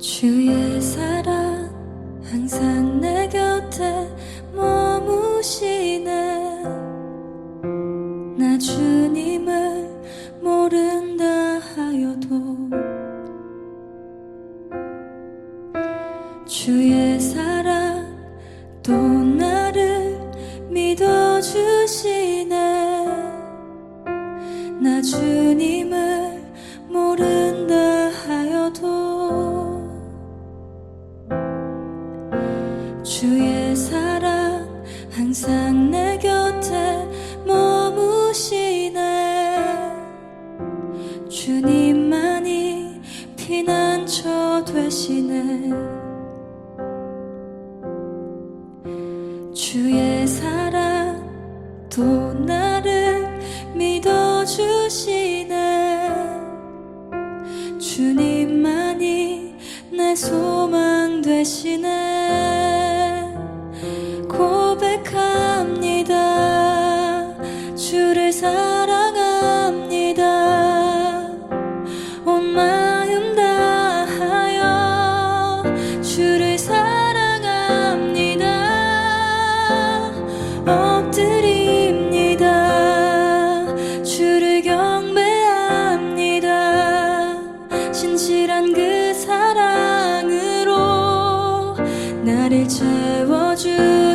주의 사랑 항상 내 곁에 머무시네. 나 주님을 모르 주의 사랑 또 나를 믿어주시네. 주님만이 내 소망 되시네. 고백하 나를 채워주소서.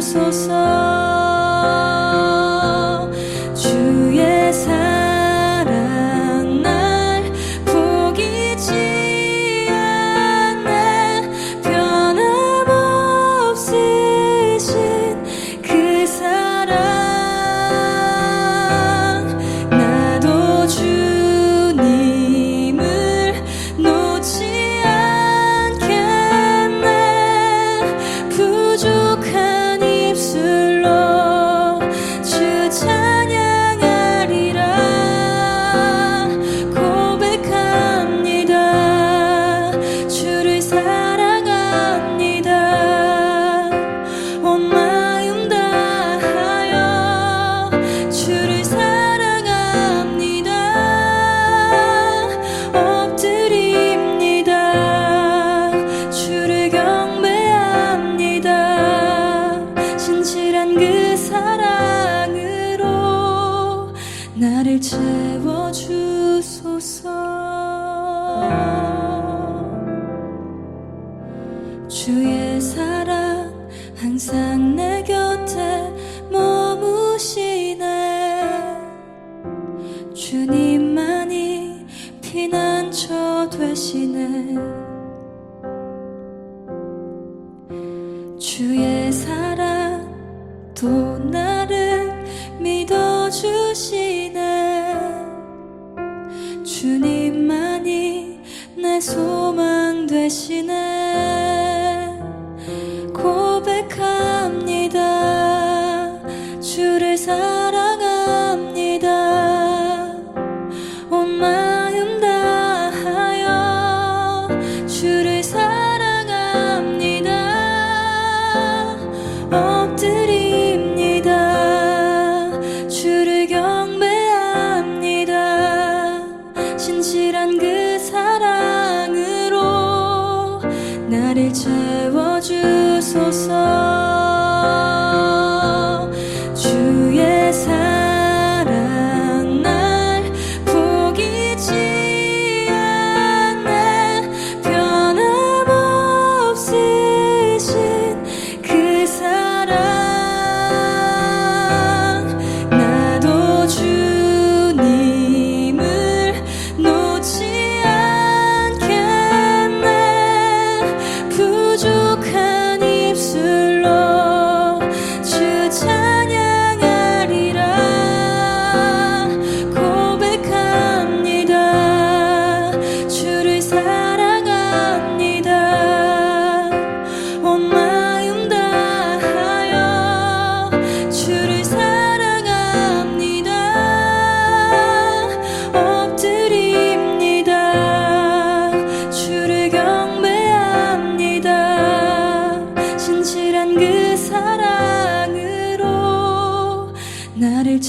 나를 채워주소서. 주의 사랑 항상 내 곁에 머무시네. 주님만이 피난처 되시네. 소망 되시네. 고백합니다. 주를 사랑합니다. 온마 나를 채워주소서.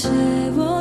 着我。